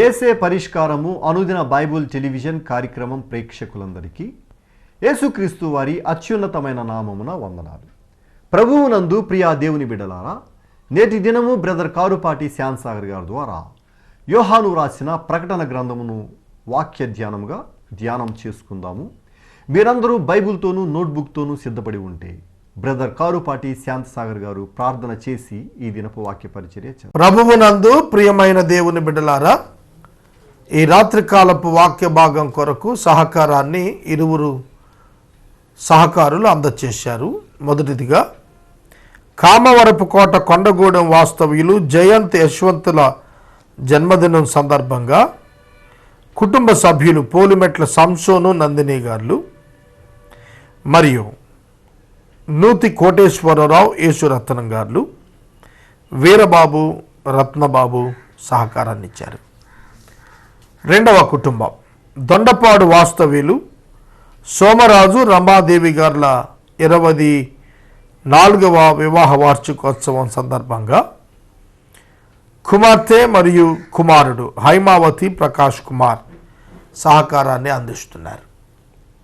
ఏసే పరిష్కారము అనుదిన Bible television కార్యక్రమం ప్రేక్షకులందరికీ యేసుక్రీస్తు వారి అత్యున్నతమైన నామమున వందనాలు. ప్రభువునందు ప్రియా దేవుని బిడ్డలారా నేటి దినము బ్రదర్ కారుపాటి శ్యామ్ సాగర్ గారి ద్వారా యోహాను రాసిన ప్రకటన గ్రంథమును వాక్య ధ్యానముగా ధ్యానం చేసుకుందాము. మీరందరూ బైబుల్తోనూ నోట్బుక్తోనూ సిద్ధపడి ఉంటే బ్రదర్ కారుపాటి శాంత్ సాగర్ గారు ప్రార్థన చేసి ఈ దినపు వాక్య పరిచర్య ప్రభువునందు ప్రియమైన దేవుని బిడ్డలారా ఈ రాత్రికాలపు వాక్య భాగం కొరకు సహకారాన్ని ఇరువురు సహకారులు అందచేశారు. మొదటిదిగా కామవరపు కోట కొండగూడెం వాస్తవ్యులు జయంత్ యశ్వంతుల జన్మదినం సందర్భంగా కుటుంబ సభ్యులు పోలిమెట్ల సంసోను నందిని గారు మరియు నూతి కోటేశ్వరరావు యేసురత్నం గారు వీరబాబు రత్నబాబు సహకారాన్ని ఇచ్చారు రెండవ కుటుంబం. దొండపాడు వాస్తవ్యులు సోమరాజు రమాదేవి గార్ల ఇరవై నాలుగవ వివాహ వార్షికోత్సవం సందర్భంగా కుమార్తె మరియు కుమారుడు హైమావతి ప్రకాష్ కుమార్ సహకారాన్ని అందిస్తున్నారు.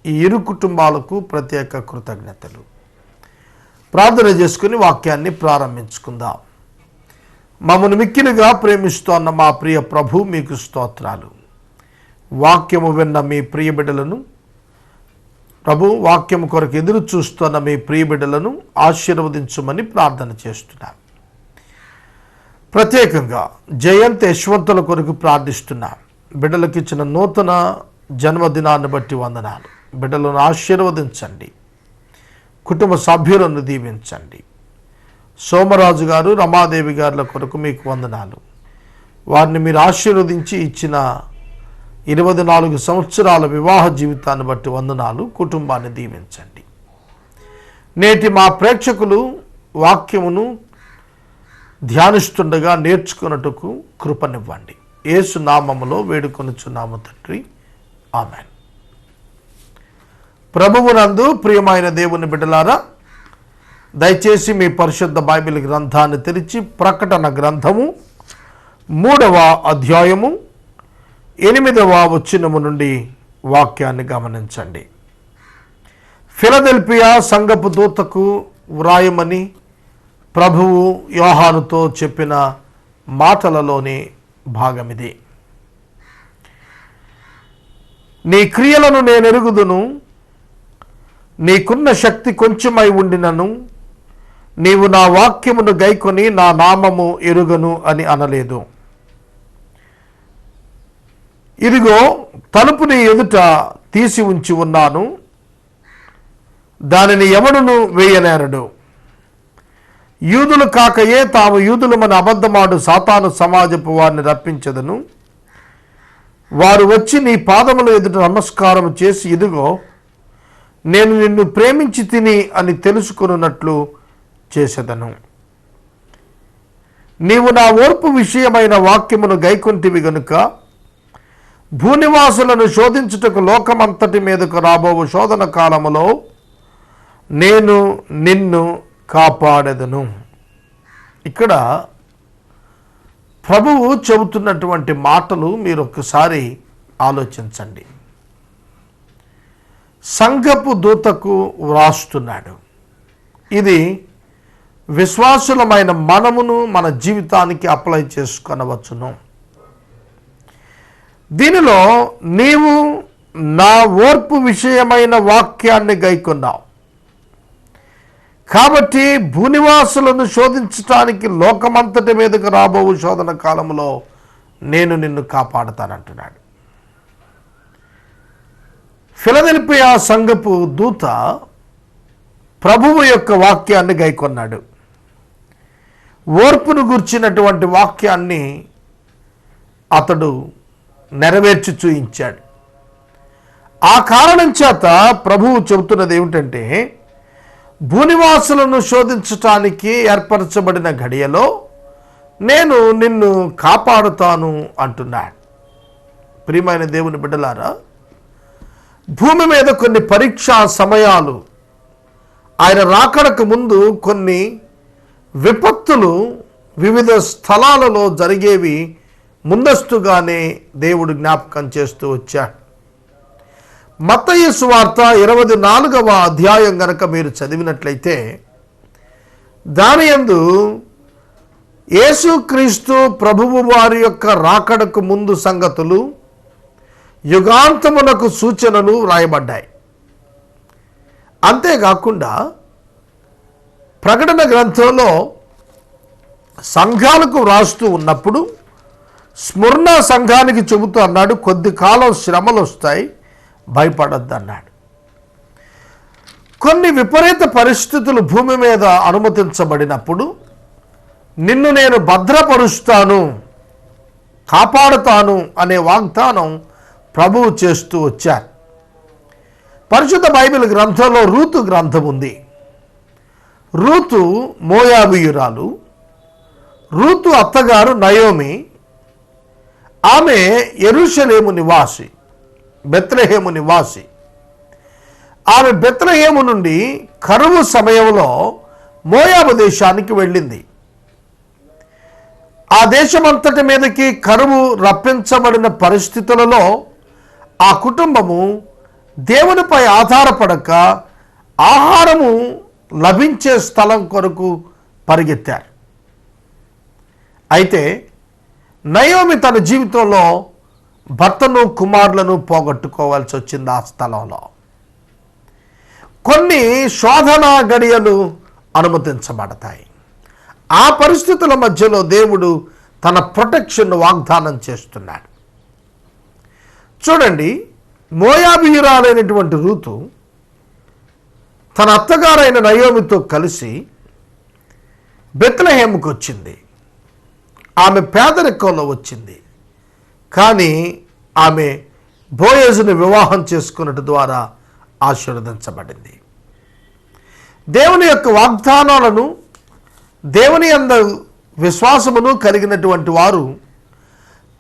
ఈ ఇరు కుటుంబాలకు ప్రత్యేక కృతజ్ఞతలు. ప్రార్థన చేసుకుని వాక్యాన్ని ప్రారంభించుకుందాం. మమ్మను మిక్కిలుగా ప్రేమిస్తోన్న మా ప్రియ ప్రభు మీకు స్తోత్రాలు. వాక్యము విన్న మీ ప్రియబిడ్డలను ప్రభు వాక్యము కొరకు ఎదురు చూస్తున్న మీ ప్రియబిడ్డలను ఆశీర్వదించమని ప్రార్థన చేస్తున్నారు ప్రత్యేకంగా జయంత్ యశ్వంతుల కొరకు ప్రార్థిస్తున్నారు బిడ్డలకు ఇచ్చిన నూతన జన్మదినాన్ని బట్టి వందనాలు. బిడ్డలను ఆశీర్వదించండి. కుటుంబ సభ్యులను దీవించండి. సోమరాజు గారు రమాదేవి గారుల కొరకు మీకు వందనాలు. వారిని మీరు ఆశీర్వదించి ఇచ్చిన ఇరవై నాలుగు సంవత్సరాల వివాహ జీవితాన్ని బట్టి వందనాలు. కుటుంబాన్ని దీవించండి. నేటి మా ప్రేక్షకులు వాక్యమును ధ్యానిస్తుండగా నేర్చుకున్నట్టుకు కృపనివ్వండి. ఏసు నామములో వేడుకొనుచున్నాము తండ్రి. ఆమెన్. ప్రభువునందు ప్రియమైన దేవుని బిడ్డలారా దయచేసి మీ పరిశుద్ధ బైబిల్ గ్రంథాన్ని తెరిచి ప్రకటన గ్రంథము మూడవ అధ్యాయము ఎనిమిదవ వచ్చినము నుండి వాక్యాన్ని గమనించండి. ఫిలదెల్పియా సంగపు దూతకు వ్రాయమని ప్రభువు యోహానుతో చెప్పిన మాటలలోని భాగమిది. నీ క్రియలను నేనెరుగుదును నీకున్న శక్తి కొంచెమై ఉండినను నీవు నా వాక్యమును గైకొని నా నామము ఎరుగను అని అనలేదు. ఇదిగో తలుపుని ఎదుట తీసి ఉంచి ఉన్నాను. దానిని ఎవడును వేయనేరడు. యూదులు కాకయే తాము యూదులమని అబద్ధమాడు సాతాను సమాజపు వారిని రప్పించదను. వారు వచ్చి నీ పాదముల ఎదుట నమస్కారం చేసి ఇదిగో నేను నిన్ను ప్రేమించి తిని అని తెలుసుకున్నట్లు చేసేదను. నీవు నా ఓర్పు విషయమైన వాక్యమును గైకొంటివి గనుక భూనివాసులను శోధించుటకు లోకమంతటి మీదకు రాబోవు శోధన కాలములో నేను నిన్ను కాపాడెదను. ఇక్కడ ప్రభువు చెబుతున్నటువంటి మాటలు మీరు ఒక్కసారి ఆలోచించండి. సంఘపు దూతకు వ్రాస్తున్నాడు. ఇది విశ్వాసులమైన మనమును మన జీవితానికి అప్లై చేసుకొనవచ్చును. దీనిలో నీవు నా ఓర్పు విషయమైన వాక్యాన్ని గైకొన్నావు. కాబట్టి భూనివాసులను శోధించటానికి లోకమంతటి మీదకు రాబోవు శోధన కాలంలో నేను నిన్ను కాపాడతానంటున్నాడు. ఫిలదెల్పియా సంఘపు దూత ప్రభువు యొక్క వాక్యాన్ని గైకొన్నాడు. ఓర్పును గుర్చినటువంటి వాక్యాన్ని అతడు నెరవేర్చి చూయించాడు. ఆ కారణం చేత ప్రభువు చెబుతున్నది ఏమిటంటే భూనివాసులను శోధించటానికి ఏర్పరచబడిన ఘడియలో నేను నిన్ను కాపాడుతాను అంటున్నాడు. ప్రియమైన దేవుని బిడ్డలారా భూమి మీద కొన్ని పరీక్షా సమయాలు ఆయన రాకడకు ముందు కొన్ని విపత్తులు వివిధ స్థలాలలో జరిగేవి ముందస్తుగానే దేవుడు జ్ఞాపకం చేస్తూ వచ్చాడు. మత్తయి సువార్త ఇరవై నాలుగవ అధ్యాయం గనక మీరు చదివినట్లయితే దాని యందు యేసుక్రీస్తు ప్రభువు వారి యొక్క రాకడకు ముందు సంగతులు యుగాంతమునకు సూచనలు వ్రాయబడ్డాయి అంతేకాకుండా ప్రకటన గ్రంథంలో సంఘాలకు వ్రాస్తూ ఉన్నప్పుడు స్మరణ సంఘానికి చెబుతూ అన్నాడు కొద్ది కాలం శ్రమలు వస్తాయి భయపడద్దు అన్నాడు కొన్ని విపరీత పరిస్థితులు భూమి మీద అనుమతించబడినప్పుడు నిన్ను నేను భద్రపరుస్తాను కాపాడుతాను అనే వాగ్దానం ప్రభువు చేస్తూ వచ్చారు. పరిశుద్ధ బైబిల్ గ్రంథంలో రూతు గ్రంథం ఉంది. రూతు మోయాబియురాలు రూతు అత్తగారు నయోమి ఆమె ఎరుషలేము నివాసి బెత్రహేము నివాసి. ఆమె బెత్రహేము నుండి కరువు సమయంలో మోయాబు దేశానికి వెళ్ళింది. ఆ దేశమంతటి మీదకి కరువు రప్పించబడిన పరిస్థితులలో ఆ కుటుంబము దేవునిపై ఆధారపడక ఆహారము లభించే స్థలం కొరకు పరిగెత్తారు. అయితే నయోమి తన జీవితంలో భర్తను కుమారులను పోగొట్టుకోవాల్సి వచ్చింది ఆ స్థలంలో. కొన్ని శోధన గడియలు అనుమతించబడతాయి. ఆ పరిస్థితుల మధ్యలో దేవుడు తన ప్రొటెక్షన్ వాగ్దానం చేస్తున్నాడు. చూడండి మోయాబీయురాలైనటువంటి రూతు తన అత్తగారైన నయోమితో కలిసి బెత్లహేముకు వచ్చింది ఆమె పేదరికంలో వచ్చింది. కానీ ఆమె బోయజును వివాహం చేసుకున్నట్టు ద్వారా ఆశీర్వదించబడింది. దేవుని యొక్క వాగ్దానాలను దేవుని అంద విశ్వాసమును కలిగినటువంటి వారు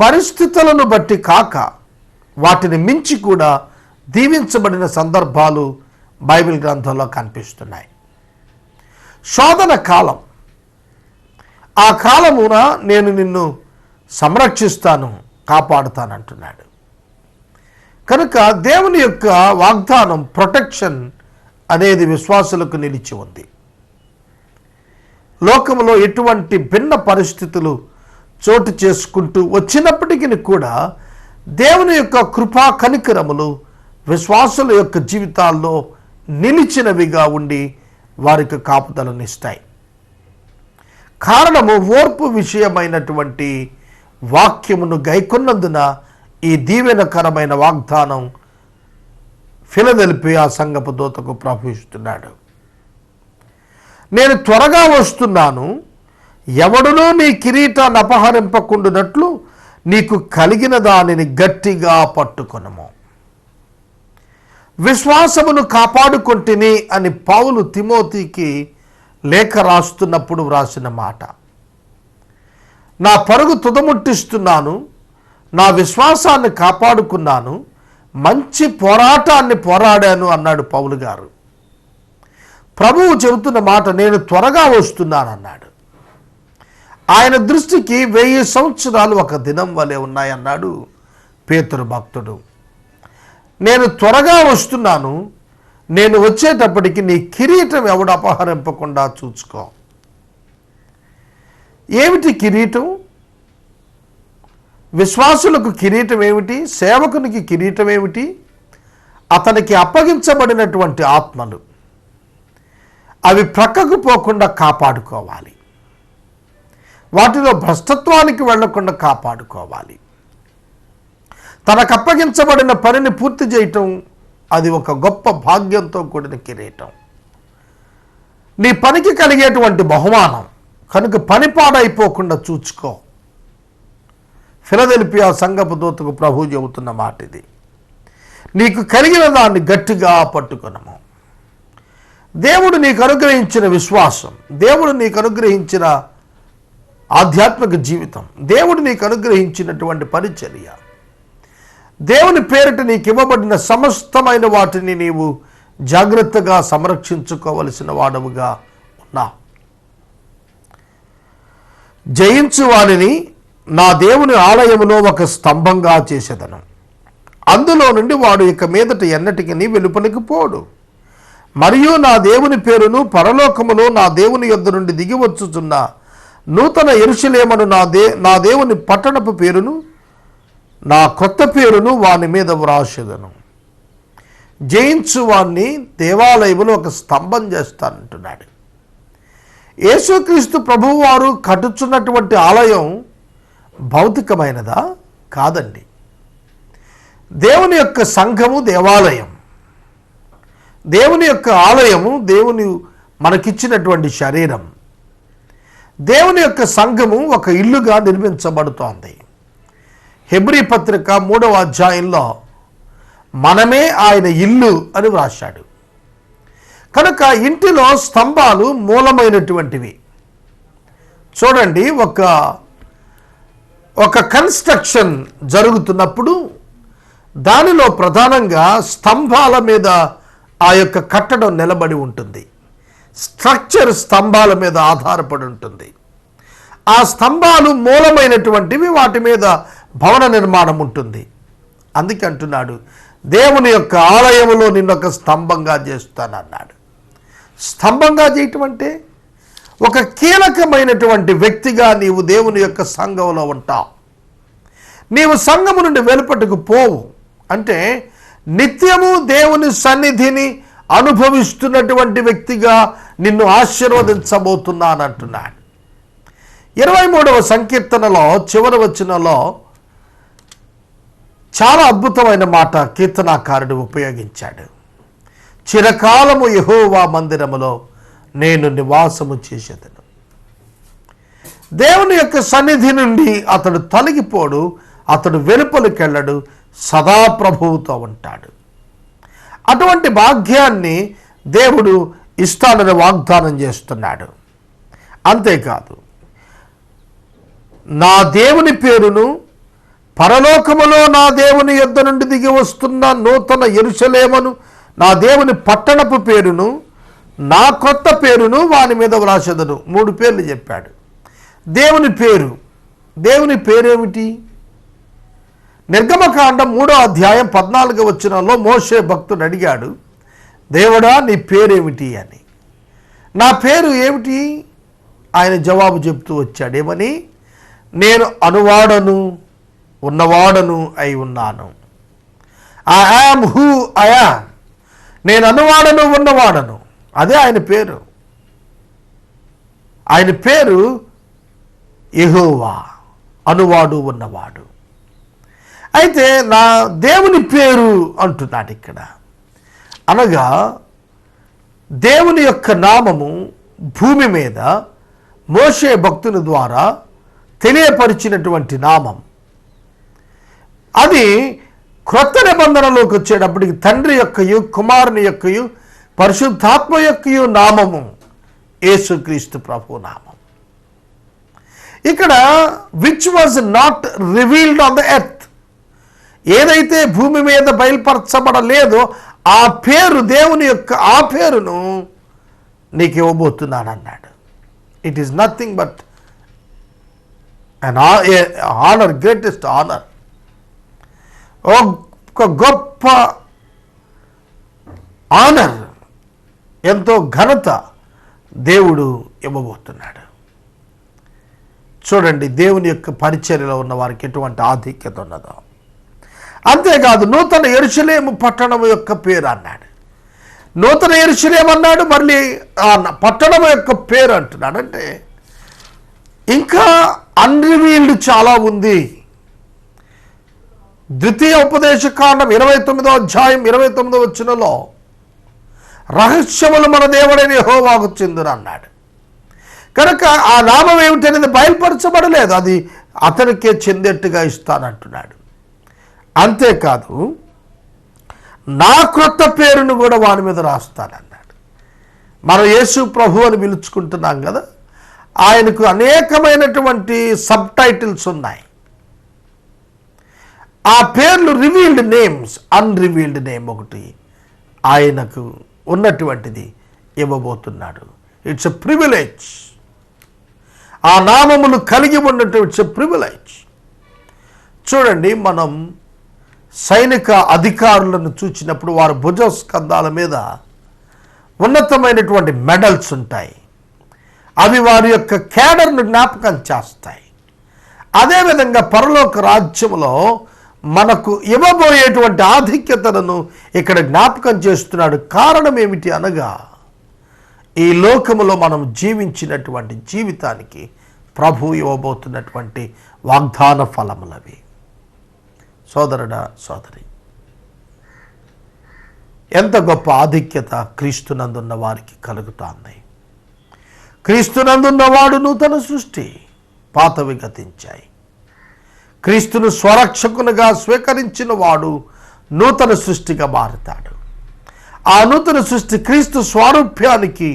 పరిస్థితులను బట్టి కాక వాటిని మించి కూడా దీవించబడిన సందర్భాలు బైబిల్ గ్రంథంలో కనిపిస్తున్నాయి. శోధన కాలం ఆ కాలమున నేను నిన్ను సంరక్షిస్తాను కాపాడుతానంటున్నాడు. కనుక దేవుని యొక్క వాగ్దానం ప్రొటెక్షన్ అనేది విశ్వాసులకు నిలిచి ఉంది. లోకంలో ఎటువంటి భిన్న పరిస్థితులు చోటు చేసుకుంటూ వచ్చినప్పటికీ కూడా దేవుని యొక్క కృపా కనికరములు విశ్వాసుల యొక్క జీవితాల్లో నిలిచినవిగా ఉండి వారికి కాపుదలనిస్తాయి కారణము ఓర్పు విషయమైనటువంటి వాక్యమును గైకొన్నందున ఈ దీవెనకరమైన వాగ్దానం ఫిలదెలిపి ఆ సంగపు దూతకు ప్రవహిస్తున్నాడు. నేను త్వరగా వస్తున్నాను. ఎవడునూ నీ కిరీటాన్ని అపహరింపకుండునట్లు నీకు కలిగిన దానిని గట్టిగా పట్టుకొనము. విశ్వాసమును కాపాడుకొంటిని అని పౌలు తిమోతికి లేఖ రాస్తున్నప్పుడు వ్రాసిన మాట. నా పరుగు తుదముట్టిస్తున్నాను నా విశ్వాసాన్ని కాపాడుకున్నాను మంచి పోరాటాన్ని పోరాడాను అన్నాడు పౌలు గారు. ప్రభువు చెబుతున్న మాట నేను త్వరగా వస్తున్నానన్నాడు. ఆయన దృష్టికి వెయ్యి సంవత్సరాలు ఒక దినం వలె ఉన్నాయన్నాడు పేతురు భక్తుడు. నేను త్వరగా వస్తున్నాను నేను వచ్చేటప్పటికి నీ కిరీటం ఎవడు అపహరింపకుండా చూసుకో ఏమిటి కిరీటం? విశ్వాసులకు కిరీటం ఏమిటి? సేవకునికి కిరీటం ఏమిటి? అతనికి అప్పగించబడినటువంటి ఆత్మలు. అవి ప్రక్కకు పోకుండా కాపాడుకోవాలి. వాటిలో భ్రష్టత్వానికి వెళ్ళకుండా కాపాడుకోవాలి. తనకు అప్పగించబడిన పనిని పూర్తి చేయటం అది ఒక గొప్ప భాగ్యంతో కూడిన కిరీటం. నీ పనికి కలిగేటువంటి బహుమానం కనుక పని పాడైపోకుండా చూచుకో. ఫిలదెల్పియా సంగపు దూతకు ప్రభు చెబుతున్న మాట ఇది నీకు కలిగిన దాన్ని గట్టిగా పట్టుకునము. దేవుడు నీకు అనుగ్రహించిన విశ్వాసం దేవుడు నీకు అనుగ్రహించిన ఆధ్యాత్మిక జీవితం దేవుడు నీకు అనుగ్రహించినటువంటి పరిచర్య. దేవుని పేరిట నీకు ఇవ్వబడిన సమస్తమైన వాటిని నీవు జాగ్రత్తగా సంరక్షించుకోవలసిన వాడవుగా ఉన్నా. జయించు వారిని నా దేవుని ఆలయములో ఒక స్తంభంగా చేసేదను. అందులో నుండి వాడు ఇక మీదట ఎన్నటికి నీ వెలుపలికి పోడు. మరియు నా దేవుని పేరును పరలోకములో నా దేవుని యొద్ద నుండి దిగి వచ్చుచున్న నూతన ఎరుషులేమను నా దే నా దేవుని పట్టణపు పేరును నా కొత్త పేరును వాని మీద వ్రాసేదను. జయించు వాణ్ణి దేవాలయములో ఒక స్తంభం చేస్తానంటున్నాడు. యేసుక్రీస్తు ప్రభువారు కట్టుచున్నటువంటి ఆలయం భౌతికమైనదా? కాదండి. దేవుని యొక్క సంఘము దేవాలయం. దేవుని యొక్క ఆలయము దేవుని మనకిచ్చినటువంటి శరీరం. దేవుని యొక్క సంఘము ఒక ఇల్లుగా నిర్మించబడుతోంది. హెబ్రీ పత్రిక మూడవ అధ్యాయంలో మనమే ఆయన ఇల్లు అని వ్రాశాడు. కనుక ఇంటిలో స్తంభాలు మూలమైనటువంటివి. చూడండి ఒక ఒక కన్స్ట్రక్షన్ జరుగుతున్నప్పుడు దానిలో ప్రధానంగా స్తంభాల మీద ఆ యొక్క కట్టడం నిలబడి ఉంటుంది. స్ట్రక్చర్ స్తంభాల మీద ఆధారపడి ఉంటుంది. ఆ స్తంభాలు మూలమైనటువంటివి వాటి మీద భవన నిర్మాణం ఉంటుంది. అందుకే అంటున్నాడు దేవుని యొక్క ఆలయములో నిన్నొక స్తంభంగా చేస్తానన్నాడు. స్తంభంగా చేయటం అంటే ఒక కీలకమైనటువంటి వ్యక్తిగా నీవు దేవుని యొక్క సంఘంలో ఉంటావు. నీవు సంఘము నుండి వెలుపటకు పోవు. అంటే నిత్యము దేవుని సన్నిధిని అనుభవిస్తున్నటువంటి వ్యక్తిగా నిన్ను ఆశీర్వదించబోతున్నానంటున్నాడు. ఇరవై మూడవ సంకీర్తనలో చివరి వచ్చినలో చాలా అద్భుతమైన మాట కీర్తనాకారుడు ఉపయోగించాడు. చిరకాలము యహోవా మందిరములో నేను నివాసము చేసేదను. దేవుని యొక్క సన్నిధి నుండి అతడు తొలగిపోడు అతడు వెలుపలికెళ్ళడు సదా ప్రభువుతో ఉంటాడు. అటువంటి భాగ్యాన్ని దేవుడు ఇస్తానని వాగ్దానం చేస్తున్నాడు. అంతేకాదు నా దేవుని పేరును పరలోకములో నా దేవుని యొద్ద నుండి దిగి వస్తున్న నూతన ఎరుసలేమను నా దేవుని పట్టణపు పేరును నా కొత్త పేరును వాని మీద వ్రాసెదను. మూడు పేర్లు చెప్పాడు. దేవుని పేరు. దేవుని పేరేమిటి? నిర్గమకాండం మూడో అధ్యాయం పద్నాలుగు వచ్చినలో మోషే భక్తుడు అడిగాడు దేవుడా నీ పేరేమిటి? అని. నా పేరు ఏమిటి? ఆయన జవాబు చెప్తూ వచ్చాడేమని నేను అనువాడను. ఉన్నవాడను అయి ఉన్నాను. ఐ యామ్ హూ అయా నేను అనువాడను ఉన్నవాడను. అదే ఆయన పేరు. ఆయన పేరు ఎహోవా అనువాడు ఉన్నవాడు. అయితే నా దేవుని పేరు అంటున్నాడు ఇక్కడ. అనగా దేవుని యొక్క నామము భూమి మీద మోషే భక్తుని ద్వారా తెలియపరిచినటువంటి నామం. అది క్రొత్త నిబంధనలోకి వచ్చేటప్పటికి తండ్రి యొక్కయు కుమారుని యొక్కయు పరిశుద్ధాత్మ యొక్కయు నామము యేసుక్రీస్తు ప్రభు నామం. ఇక్కడ which was not revealed on the earth ఏదైతే భూమి మీద బయలుపరచబడలేదో ఆ పేరు దేవుని యొక్క ఆ పేరును నీకు ఇవ్వబోతున్నాను అన్నాడు it is nothing but an honour greatest honour ఒక గొప్ప ఆనర్ ఎంతో ఘనత దేవుడు ఇవ్వబోతున్నాడు. చూడండి దేవుని యొక్క పరిచర్యలో ఉన్న వారికి ఎటువంటి ఆధిక్యత ఉన్నదో. అంతేకాదు నూతన ఎరుసలేము పట్టణం యొక్క పేరు అన్నాడు. నూతన ఎరుసలేం అన్నాడు మళ్ళీ ఆ పట్టణం యొక్క పేరు అంటున్నాడు. అంటే ఇంకా అన్రివీల్డ్ చాలా ఉంది. ద్వితీయ ఉపదేశకాండం ఇరవై తొమ్మిదో అధ్యాయం ఇరవై తొమ్మిదో వచ్చినలో రహస్యములు మన దేవుడైన హోవాకు చెందును అన్నాడు. కనుక ఆ నామం ఏమిటనేది బయలుపరచబడలేదు. అది అతనికే చెందేట్టుగా ఇస్తానంటున్నాడు. అంతేకాదు నా క్రొత్త పేరును కూడా వాని మీద రాస్తానన్నాడు. మనం యేసు ప్రభు అని పిలుచుకుంటున్నాం కదా ఆయనకు అనేకమైనటువంటి సబ్ టైటిల్స్ ఉన్నాయి. ఆ పేర్లు రివీల్డ్ నేమ్స్ అన్రివీల్డ్ నేమ్ ఒకటి ఆయనకు ఉన్నటువంటిది ఇవ్వబోతున్నాడు. ఇట్స్ ఎ ప్రివిలేజ్ ఆ నామములు కలిగి ఉన్నట్టు ఇట్స్ ఎ ప్రివిలేజ్ చూడండి మనం సైనిక అధికారులను చూచినప్పుడు వారి భుజ స్కంధాల మీద ఉన్నతమైనటువంటి మెడల్స్ ఉంటాయి. అవి వారి యొక్క కేడర్ను జ్ఞాపకం చేస్తాయి. అదేవిధంగా పరలోక రాజ్యంలో మనకు ఇవ్వబోయేటువంటి ఆధిక్యతలను ఇక్కడ జ్ఞాపకం చేస్తున్నాడు. కారణం ఏమిటి అనగా ఈ లోకములో మనం జీవించినటువంటి జీవితానికి ప్రభు ఇవ్వబోతున్నటువంటి వాగ్దాన ఫలములవి సోదరుడా సోదరి ఎంత గొప్ప ఆధిక్యత క్రీస్తునందున్న వారికి కలుగుతోంది. క్రీస్తునందున్నవాడు నూతన సృష్టి పాతవి గతించాయి. క్రీస్తును స్వరక్షకునిగా స్వీకరించిన వాడు నూతన సృష్టిగా మారుతాడు. ఆ నూతన సృష్టి క్రీస్తు స్వారూప్యానికి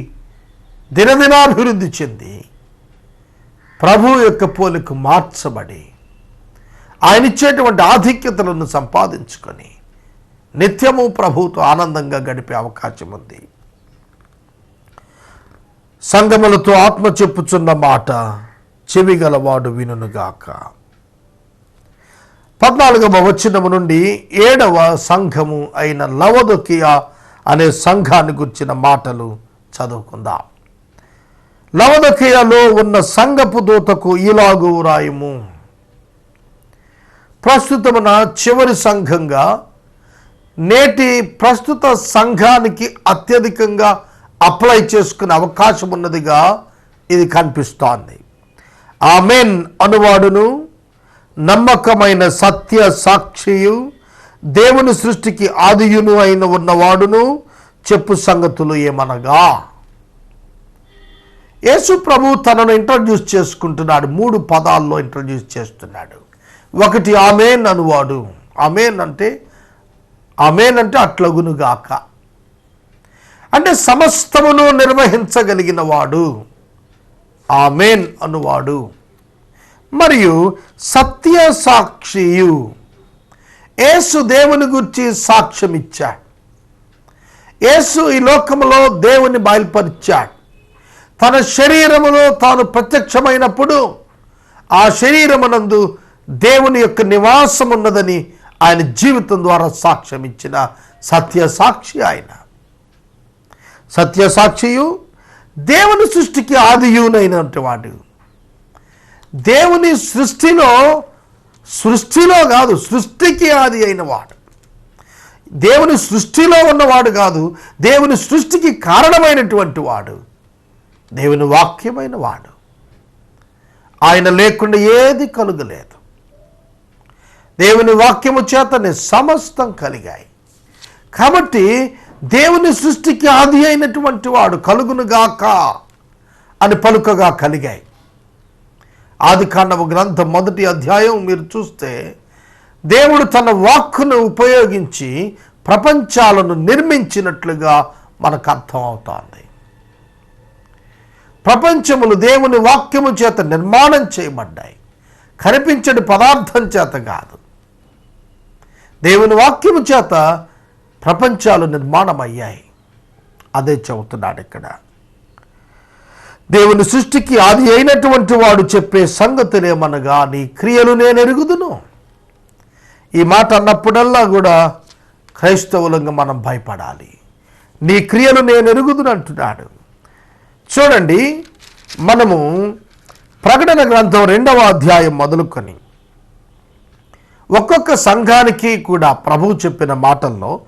దినదినాభివృద్ధి చెంది ప్రభు యొక్క పోలిక మార్చబడి ఆయన ఇచ్చేటువంటి ఆధిక్యతలను సంపాదించుకొని నిత్యము ప్రభుతో ఆనందంగా గడిపే అవకాశం ఉంది. సంగములతో ఆత్మ చెప్పుచున్న మాట చెవిగలవాడు వినుగాక పద్నాలుగవ వచనము నుండి ఏడవ సంఘము అయిన లవదొకియా అనే సంఘాన్ని గుర్చిన మాటలు చదువుకుందాం. లవదొకియాలో ఉన్న సంఘపు దూతకు ఇలాగు రాయము ప్రస్తుతమున చివరి సంఘంగా నేటి ప్రస్తుత సంఘానికి అత్యధికంగా అప్లై చేసుకునే అవకాశం ఉన్నదిగా ఇది కనిపిస్తోంది. ఆమెన్ అనువాడును. నమ్మకమైన సత్య సాక్షియు దేవుని సృష్టికి ఆదియును అయిన ఉన్నవాడును. చెప్పు సంగతులు ఏమనగా యేసు ప్రభు తనను ఇంట్రడ్యూస్ చేసుకుంటున్నాడు మూడు పదాల్లో ఇంట్రడ్యూస్ చేస్తున్నాడు. ఒకటి ఆమెన్ అనువాడు. ఆమెన్ అంటే ఆమెన్ అంటే అట్లగునుగాక. అంటే సమస్తమును నిర్వహించగలిగిన వాడు ఆమెన్ అనువాడు. మరియు సత్య సాక్షియు యేసు దేవుని గురించి సాక్ష్యం ఇచ్చాడు యేసు ఈ లోకములో దేవుని బయలుపరిచాడు. తన శరీరములో తాను ప్రత్యక్షమైనప్పుడు ఆ శరీరమునందు దేవుని యొక్క నివాసం ఉన్నదని ఆయన జీవితం ద్వారా సాక్ష్యం ఇచ్చిన సత్య సాక్షి ఆయన. సత్య సాక్షియు దేవుని సృష్టికి ఆదియునైనటువంటి వాడు. దేవుని సృష్టిలో సృష్టిలో కాదు సృష్టికి ఆది అయిన వాడు. దేవుని సృష్టిలో ఉన్నవాడు కాదు దేవుని సృష్టికి కారణమైనటువంటి వాడు. దేవుని వాక్యమైన వాడు. ఆయన లేకుండా ఏది కలుగలేదు. దేవుని వాక్యము చేతనే సమస్తం కలిగాయి. కాబట్టి దేవుని సృష్టికి ఆది అయినటువంటి వాడు కలుగునుగాక అని పలుకగా కలిగాయి. ఆది కాండవ గ్రంథం మొదటి అధ్యాయం మీరు చూస్తే దేవుడు తన వాక్కును ఉపయోగించి ప్రపంచాలను నిర్మించినట్లుగా మనకు అర్థం అవుతోంది ప్రపంచములు దేవుని వాక్యము చేత నిర్మాణం చేయబడ్డాయి. కనిపించని పదార్థం చేత కాదు. దేవుని వాక్యము చేత ప్రపంచాలు నిర్మాణమయ్యాయి. అదే చెబుతున్నాడు ఇక్కడ. దేవుని సృష్టికి ఆది అయినటువంటి వాడు చెప్పే సంగతులేమనగా నీ క్రియలు నేను ఎరుగుదును. ఈ మాట అన్నప్పుడల్లా కూడా క్రైస్తవులంగా మనం భయపడాలి. నీ క్రియలు నేను ఎరుగుదును అంటున్నాడు. చూడండి మనము ప్రకటన గ్రంథం రెండవ అధ్యాయం మొదలుకొని ఒక్కొక్క సంఘానికి కూడా ప్రభువు చెప్పిన మాటల్లో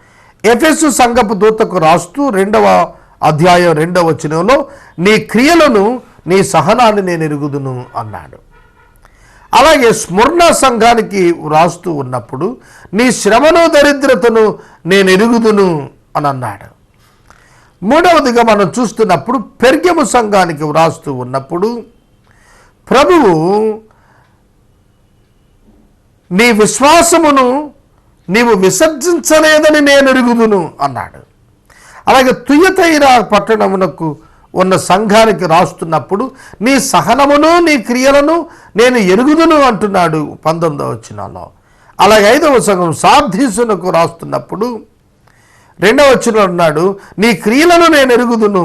ఎఫెసు సంఘపు దూతకు రాస్తూ రెండవ అధ్యాయం రెండవ వచనంలో నీ క్రియలను నీ సహనాన్ని నేను ఎరుగుదును అన్నాడు. అలాగే స్మరణ సంఘానికి వ్రాస్తూ ఉన్నప్పుడు నీ శ్రమను దరిద్రతను నేను ఎరుగుదును అని అన్నాడు. మూడవదిగా మనం చూస్తున్నప్పుడు పెర్గము సంఘానికి వ్రాస్తూ ఉన్నప్పుడు ప్రభువు నీ విశ్వాసమును నీవు విసర్జించలేదని నేను ఎరుగుదును అన్నాడు. అలాగే తుయతైరా పట్టణమునకు ఉన్న సంఘానికి రాస్తున్నప్పుడు నీ సహనమును నీ క్రియలను నేను ఎరుగుదును అంటున్నాడు పంతొమ్మిదవ వచనంలో. అలాగే ఐదవ సంఘం సాధీసునకు రాస్తున్నప్పుడు రెండవ వచ్చిన అన్నాడు నీ క్రియలను నేను ఎరుగుదును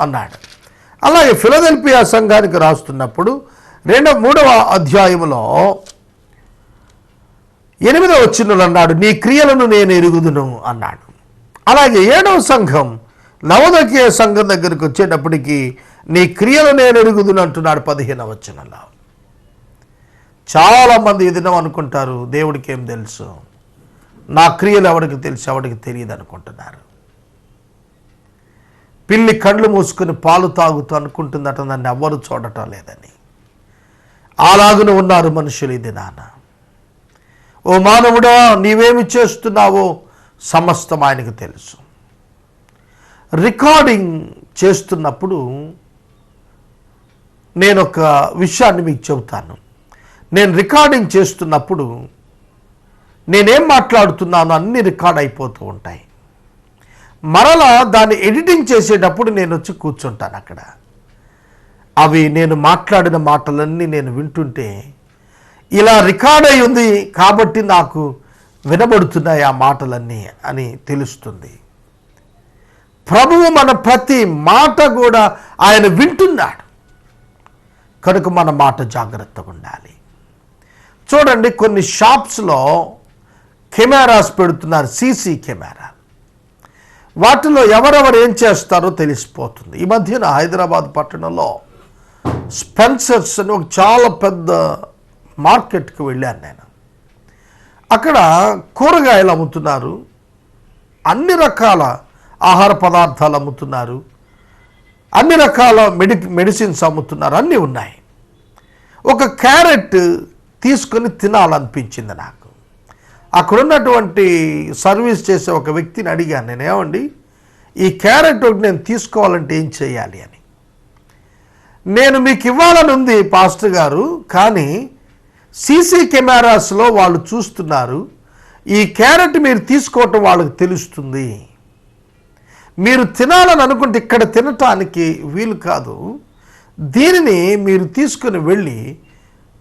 అన్నాడు. అలాగే ఫిలదెల్పియా సంఘానికి రాస్తున్నప్పుడు రెండవ మూడవ అధ్యాయములో ఎనిమిదవ వచ్చినలు అన్నాడు నీ క్రియలను నేను ఎరుగుదును అన్నాడు. అలాగే ఏడవ సంఘం నవదకీయ సంఘం దగ్గరికి వచ్చేటప్పటికి నీ క్రియలు నేను ఎరుగుదును అంటున్నాడు పదిహేనవ వచనంలో. చాలామంది ఎదినం అనుకుంటారు దేవుడికి ఏం తెలుసు? నా క్రియలు ఎవరికి తెలుసు? ఎవరికి తెలియదు అనుకుంటున్నారు. పిల్లి కళ్ళు మూసుకుని పాలు తాగుతూ అనుకుంటుందట నన్ను ఎవ్వరు చూడటం లేదని. అలాగున ఉన్నారు మనుషులు ఇది నాన్న. ఓ మానవుడా నీవేమి చేస్తున్నావో? సమస్తం ఆయనకు తెలుసు. రికార్డింగ్ చేస్తున్నప్పుడు నేను ఒక విషయాన్ని మీకు చెబుతాను. నేను రికార్డింగ్ చేస్తున్నప్పుడు నేనేం మాట్లాడుతున్నానో అన్నీ రికార్డ్ అయిపోతూ ఉంటాయి. మరలా దాన్ని ఎడిటింగ్ చేసేటప్పుడు నేను వచ్చి కూర్చుంటాను అక్కడ. అవి నేను మాట్లాడిన మాటలన్నీ నేను వింటుంటే ఇలా రికార్డ్ అయి ఉంది కాబట్టి నాకు వినబడుతున్నాయి ఆ మాటలన్నీ అని తెలుస్తుంది. ప్రభువు మన ప్రతి మాట కూడా ఆయన వింటున్నాడు. కనుక మన మాట జాగ్రత్తగా ఉండాలి. చూడండి కొన్ని షాప్స్లో కెమెరాస్ పెడుతున్నారు సీసీ కెమెరా. వాటిలో ఎవరెవరు ఏం చేస్తారో తెలిసిపోతుంది. ఈ మధ్యన హైదరాబాద్ పట్టణంలో స్పెన్సర్స్ అని ఒక చాలా పెద్ద మార్కెట్కి వెళ్ళాను నేను. అక్కడ కూరగాయలు అమ్ముతున్నారు. అన్ని రకాల ఆహార పదార్థాలు అమ్ముతున్నారు. అన్ని రకాల మెడి మెడిసిన్స్ అమ్ముతున్నారు. అన్నీ ఉన్నాయి. ఒక క్యారెట్ తీసుకొని తినాలనిపించింది నాకు. అక్కడ ఉన్నటువంటి సర్వీస్ చేసే ఒక వ్యక్తిని అడిగాను. నేను ఏమండి ఈ క్యారెట్ ఒకటి నేను తీసుకోవాలంటే ఏం చేయాలి అని. నేను మీకు ఇవ్వాలని ఉంది పాస్టర్ గారు కానీ సీసీ కెమెరాస్లో వాళ్ళు చూస్తున్నారు ఈ క్యారెట్ మీరు తీసుకోవటం వాళ్ళకి తెలుస్తుంది. మీరు తినాలని అనుకుంటే ఇక్కడ తినటానికి వీలు కాదు. దీనిని మీరు తీసుకుని వెళ్ళి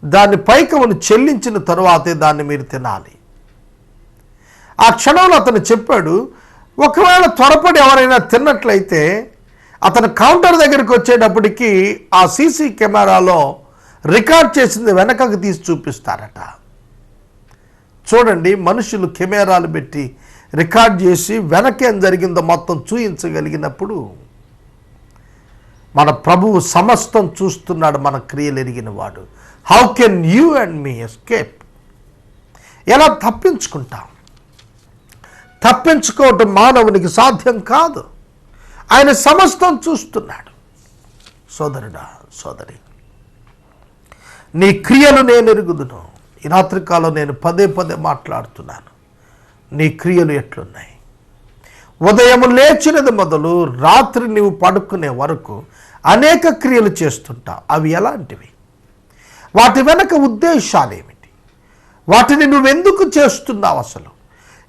దాన్ని పైకమును చెల్లించిన తరువాతే దాన్ని మీరు తినాలి. ఆ క్షణంలో అతను చెప్పాడు ఒకవేళ త్వరపడి ఎవరైనా తిన్నట్లయితే అతను కౌంటర్ దగ్గరికి వచ్చేటప్పటికి ఆ సీసీ కెమెరాలో రికార్డ్ చేసింది వెనకకు తీసి చూపిస్తారట. చూడండి మనుషులు కెమెరాలు పెట్టి రికార్డ్ చేసి వెనకేం జరిగిందో మొత్తం చూయించగలిగినప్పుడు మన ప్రభువు సమస్తం చూస్తున్నాడు మన క్రియలు ఎరిగిన వాడు how can you and me escape ఎలా తప్పించుకుంటాం? తప్పించుకోవటం మానవునికి సాధ్యం కాదు. ఆయన సమస్తం చూస్తున్నాడు. సోదరుడా సోదరి నీ క్రియలు నేను ఎరుగుదును. ఈ రాత్రికాలం నేను పదే పదే మాట్లాడుతున్నాను. నీ క్రియలు ఎట్లున్నాయి? ఉదయం లేచినది మొదలు రాత్రి నీవు పడుకునే వరకు అనేక క్రియలు చేస్తుంటావు. అవి ఎలాంటివి? వాటి వెనక ఉద్దేశాలు ఏమిటి వాటిని నువ్వెందుకు చేస్తున్నావు అసలు?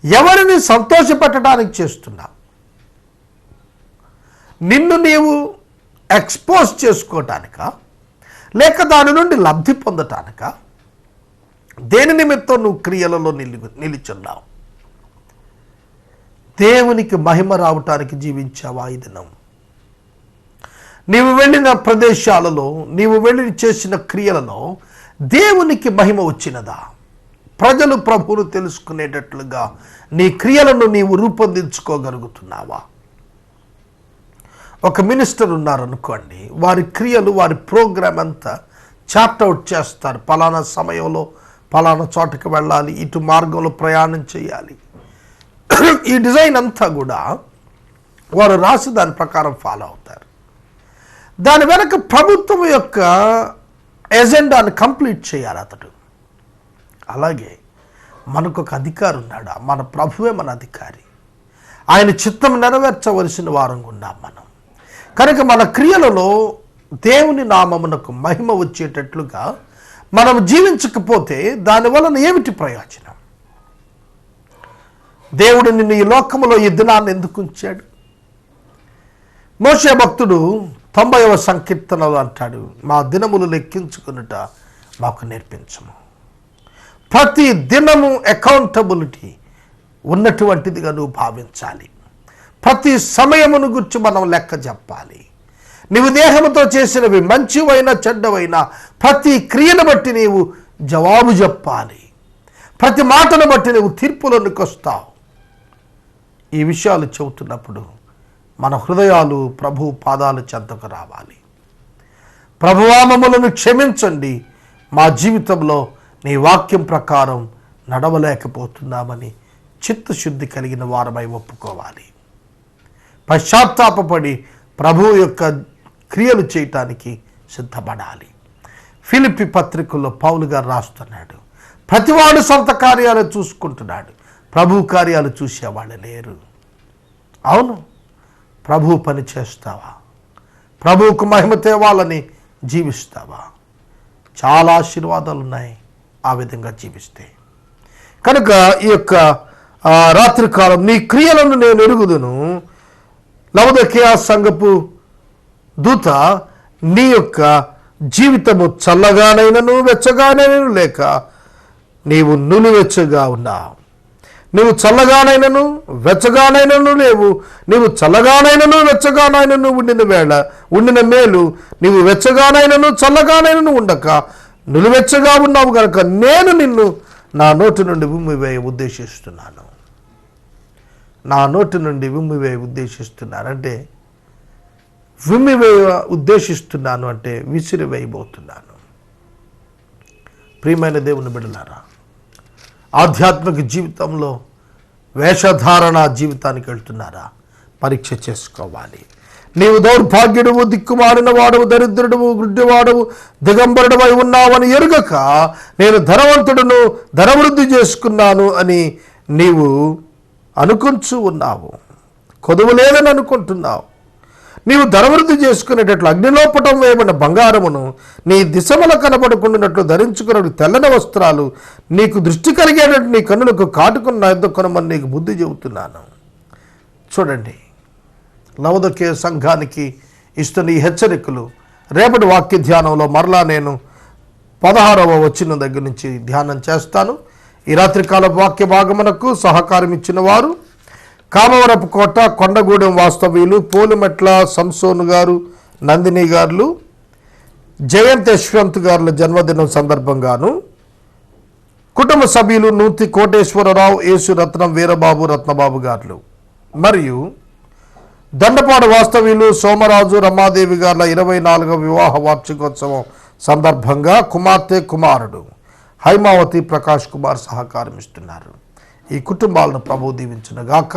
ఎవరిని సంతోషపెట్టడానికి చేస్తున్నావు? నిన్ను నీవు ఎక్స్పోజ్ చేసుకోవటానికా లేక దాని నుండి లబ్ధి పొందటానిక? దేని నిమిత్తం నువ్వు క్రియలలో నిలి నిలిచున్నావు? దేవునికి మహిమ రావటానికి జీవించావా ఈ దినం? నీవు వెళ్ళిన ప్రదేశాలలో నీవు వెళ్ళి చేసిన క్రియలలో దేవునికి మహిమ వచ్చినదా? ప్రజలు ప్రభువును తెలుసుకునేటట్లుగా నీ క్రియలను నీవు రూపొందించుకోగలుగుతున్నావా? ఒక మినిస్టర్ ఉన్నారనుకోండి వారి క్రియలు వారి ప్రోగ్రామ్ అంతా చార్ట్అవుట్ చేస్తారు. పలానా సమయంలో పలానా చోటకి వెళ్ళాలి ఇటు మార్గంలో ప్రయాణం చేయాలి. ఈ డిజైన్ అంతా కూడా వారు రాసి దాని ప్రకారం ఫాలో అవుతారు. దాని వెనక ప్రభుత్వం యొక్క ఎజెండాను కంప్లీట్ చేయాలి అతడు. అలాగే మనకు ఒక అధికారి ఉన్నాడు? మన ప్రభువే మన అధికారి. ఆయన చిత్తం నెరవేర్చవలసిన వారంగా ఉన్నాం మనం. కనుక మన క్రియలలో దేవుని నామమునకు మహిమ వచ్చేటట్లుగా మనం జీవించకపోతే దాని వలన ఏమిటి ప్రయోజనం? దేవుడు నిన్ను ఈ లోకములో ఈ దినాన్ని ఎందుకు ఉంచాడు? మోషే భక్తుడు తొంభైవ సంకీర్తనలు అంటాడు మా దినములు లెక్కించుకునుట మాకు నేర్పించము. ప్రతి దినము అకౌంటబిలిటీ ఉన్నటువంటిదిగా నువ్వు భావించాలి. ప్రతి సమయమును గుర్చి మనం లెక్క చెప్పాలి. నీవు దేహంతో చేసినవి మంచివైనా చెడ్డవైనా ప్రతి క్రియను బట్టి నీవు జవాబు చెప్పాలి. ప్రతి మాటను బట్టి నువ్వు తీర్పులోనికి వస్తావు ఈ విషయాలు చెబుతున్నప్పుడు మన హృదయాలు ప్రభు పాదాలు చెంతకు రావాలి. ప్రభువామములను క్షమించండి. మా జీవితంలో నీ వాక్యం ప్రకారం నడవలేకపోతున్నామని చిత్తశుద్ధి కలిగిన వారమై ఒప్పుకోవాలి. పశ్చాత్తాపపడి ప్రభు యొక్క క్రియలు చేయటానికి సిద్ధపడాలి. ఫిలిపి పత్రికల్లో పౌలు గారు రాస్తున్నాడు. ప్రతివాడు సొంత కార్యాలు చూసుకుంటున్నాడు. ప్రభు కార్యాలు చూసేవాళ్ళు లేరు. అవును ప్రభు పని చేస్తావా? ప్రభువుకు మహిమ తేవాలని జీవిస్తావా? చాలా ఆశీర్వాదాలు ఉన్నాయి ఆ విధంగా జీవిస్తే. కనుక ఈ యొక్క రాత్రికాలం నీ క్రియలను నేను ఎరుగుదును. లవదకియా సంగపు దూత నీ యొక్క జీవితము చల్లగానైనను వెచ్చగానైనను లేక నీవు నులివెచ్చగా ఉన్నావు. నువ్వు చల్లగానైనను వెచ్చగానైనను లేవు. నీవు చల్లగానైనను వెచ్చగానైనను ఉండిన వేళ ఉండిన మేలు నీవు వెచ్చగానైనను చల్లగానైనను ఉండక నులివెచ్చగా ఉన్నావు కనుక నేను నిన్ను నా నోటి నుండి ఉమ్మివేయ ఉద్దేశిస్తున్నాను. నా నోటి నుండి ఉమ్మివేయ ఉద్దేశిస్తున్నారంటే విమ్మివేయ ఉద్దేశిస్తున్నాను అంటే విసిరివేయబోతున్నాను. ప్రియమైన దేవుని బిడలారా ఆధ్యాత్మిక జీవితంలో వేషధారణ జీవితానికి వెళ్తున్నారా? పరీక్ష చేసుకోవాలి. నీవు దౌర్భాగ్యుడువు దిక్కుమారిన వాడవు దరిద్రుడువు గుడ్డివాడవు దిగంబరుడవై ఉన్నావని ఎరుగక నేను ధనవంతుడును ధనవృద్ధి చేసుకున్నాను అని నీవు అనుకుంచు ఉన్నావు. కొదువు లేదని అనుకుంటున్నావు. నీవు ధనవృద్ధి చేసుకునేటట్లు అగ్నిలోపటం వేయబడిన బంగారమును నీ దిశముల కనబడుకున్నట్లు ధరించుకున్న తెల్లని వస్త్రాలు నీకు దృష్టి కలిగేటట్టు నీ కన్నులకు కాటుకున్న ఎద్దుకొనమని నీకు బుద్ధి చెబుతున్నాను. చూడండి. లవదకే సంఘానికి ఇస్తున్న ఈ హెచ్చరికలు రేపటి వాక్య ధ్యానంలో మరలా నేను పదహారవ వచ్చిన దగ్గర నుంచి ధ్యానం చేస్తాను. ఈ రాత్రికాల వాక్య భాగమునకు సహకారం ఇచ్చిన వారు కామవరపు కోట కొండగూడెం వాస్తవ్యులు పోలిమెట్ల సంసోను గారు నందిని గారు జయంత్ యశ్వంత్ గారుల జన్మదినం సందర్భంగాను కుటుంబ సభ్యులు నూతి కోటేశ్వరరావు యేసు రత్నం వీరబాబు రత్నబాబు గారు మరియు దండపాడు వాస్తవ్యులు సోమరాజు రమాదేవి గారుల ఇరవై నాలుగవ వివాహ వార్షికోత్సవం సందర్భంగా కుమార్తె కుమారుడు. హైమావతి ప్రకాష్ కుమార్ సహకారం ఇస్తున్నారు. ఈ కుటుంబాలను ప్రభు దీవించునుగాక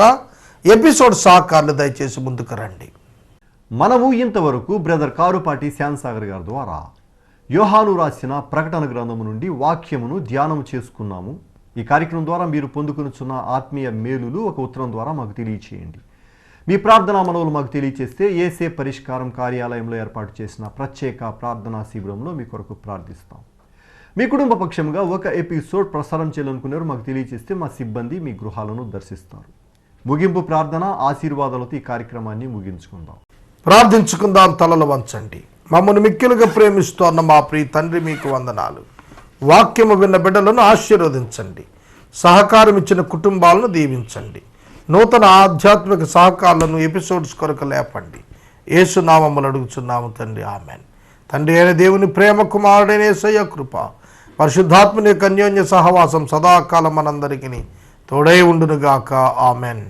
ఎపిసోడ్ సహకారులు దయచేసి ముందుకు రండి. మనము ఇంతవరకు బ్రదర్ కారుపాటి శ్యాన్సాగర్ గారి ద్వారా యోహాను రాసిన ప్రకటన గ్రంథము నుండి వాక్యమును ధ్యానం చేసుకున్నాము. ఈ కార్యక్రమం ద్వారా మీరు పొందుకునుచున్న ఆత్మీయ మేలులు ఒక ఉత్తరం ద్వారా మాకు తెలియచేయండి. మీ ప్రార్థనా మనవులు మాకు తెలియచేస్తే ఏసే పరిష్కారం కార్యాలయంలో ఏర్పాటు చేసిన ప్రత్యేక ప్రార్థనా శిబిరంలో మీ కొరకు ప్రార్థిస్తాం. మీ కుటుంబ పక్షంగా ఒక ఎపిసోడ్ ప్రసారం చేయాలనుకున్నారు మాకు తెలియజేస్తే మా సిబ్బంది మీ గృహాలను దర్శిస్తారు. ముగింపు ప్రార్థన ఆశీర్వాదాలతో ఈ కార్యక్రమాన్ని ముగించుకుందాం. ప్రార్థించుకుందాం తలలు వంచండి. మమ్మల్ని మిక్కిలుగా ప్రేమిస్తోన్న మా ప్రియ తండ్రి మీకు వందనాలు. వాక్యము విన్న బిడ్డలను ఆశీర్వదించండి. సహకారం ఇచ్చిన కుటుంబాలను దీవించండి. నూతన ఆధ్యాత్మిక సహకారాలను ఎపిసోడ్స్ కొరకు లేపండి. ఏసునామములు అడుగుచున్నాము తండ్రి. ఆమెన్. తండ్రి అయిన దేవుని ప్రేమ కుమారుడైన యేసయ్య కృప పరిశుద్ధాత్మని యొక్క అన్యోన్య సహవాసం సదాకాలం మనందరికీ తోడై ఉండునుగాక. ఆమెన్.